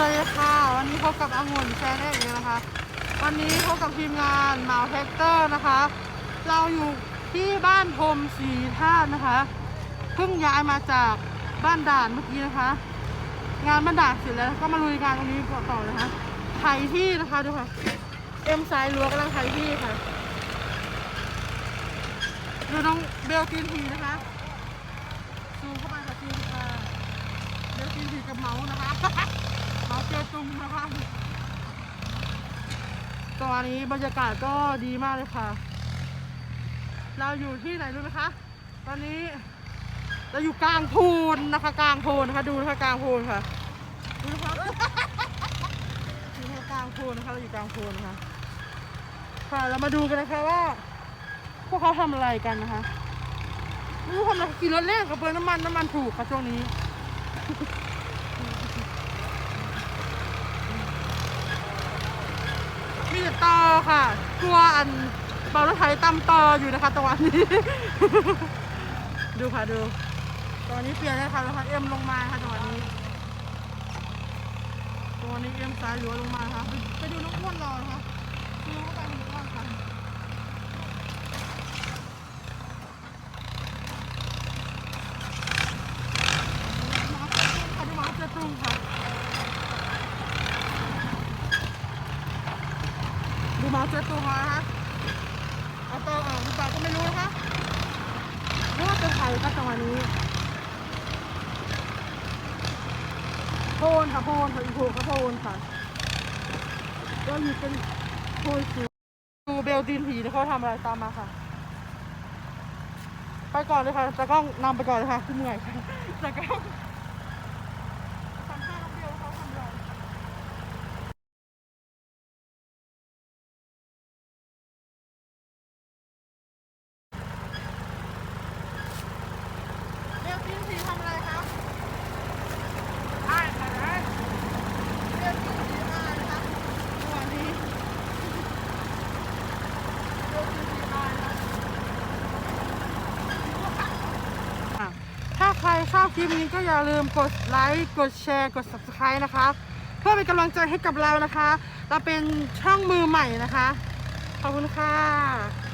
สวัสดีค่ะวันนี้พบกับองุ่นแชนแนลอีกแล้วนะคะ วันนี้พบกับทีมงานหมาแท็กเตอร์นะคะ เราอยู่ที่บ้านพรมสีท่าตุนะคะ เพิ่งย้ายมาจากบ้านด่านเมื่อกี้นะคะ งานบ้านด่านเสร็จแล้วก็มาลุยงานตรงนี้ต่อนะคะไถที่นะคะดูค่ะเอ็มสายลัวกำลังไถที่ค่ะดูน้องเบลกินทีนะคะซูมเข้าไปกับซูมค่ะเดี๋ยวกินทีกับเมาส์นะคะ เมาส์เจอจุ่มนะคะตอนนี้บรรยากาศก็ดีมากเลยค่ะ เราอยู่ที่ไหนรู้ไหมคะ ตอนนี้เราอยู่กลางโพนนะคะ กลางโพนนะคะ ดูนะคะกลางโพนค่ะ ดูนะคะดูนะคะกลางโพนนะคะ เราอยู่กลางโพนนะคะ ค่ะ เรามาดูกันนะคะว่า พวกเขาทำอะไรกันนะคะไม่รู้ทำอะไรขี่รถเล่นกับเปลืองน้ำมันน้ำมันถูกค่ะช่วงนี้ มีแต่ตอ ค่ะ กลัวอันเบารถไถตำตออยู่นะคะตะวันนี้ ดูค่ะดู ตอนนี้เปลี่ยนแล้วค่ะแล้วค่ะเอ็มลงมาค่ะจังหวะนี้ตัวนี้เอ็มซ้ายหลัวลงมาค่ะ ไปไปดูน้องอ้วนรอนะคะดูเข้าไปดูอ้วนค่ะหมาเจ้าตุ้งค่ะดูห มาเจ้าตุ้งค่ะดูหมาเจ้าตุ้งมานะเอาต่ออ่าหรือเปล่าก็ไม่รู้นะคะรู้ว่าเป็นใครก็จังหวะนี้โพนค่ะโพนค่ะอีกโพนก็โพนค่ะก็อยู่เป็นโพนสูดูเบลตีนผีที่เขาทำอะไรตามมาค่ะ ไปก่อนเลยค่ะตากล้องนำไปก่อนเลยค่ะคือเหนื่อยค่ะตากล้องสัมภาษณ์น้องเบลเขาทำอะไรเบลตีนผีทำอะไรคะ ใช่ค่ะนะเรื่องที่ดีมากนะคะวันนี้เรื่องที่ดีมากนะคะถ้าใคร ชอบคลิปนี้ก็อย่าลืมกดไลค์กดแชร์กด subscribe นะคะ เพื่อเป็นกำลังใจให้กับเรานะคะ เราเป็นช่องมือใหม่นะคะ ขอบคุณค่ะ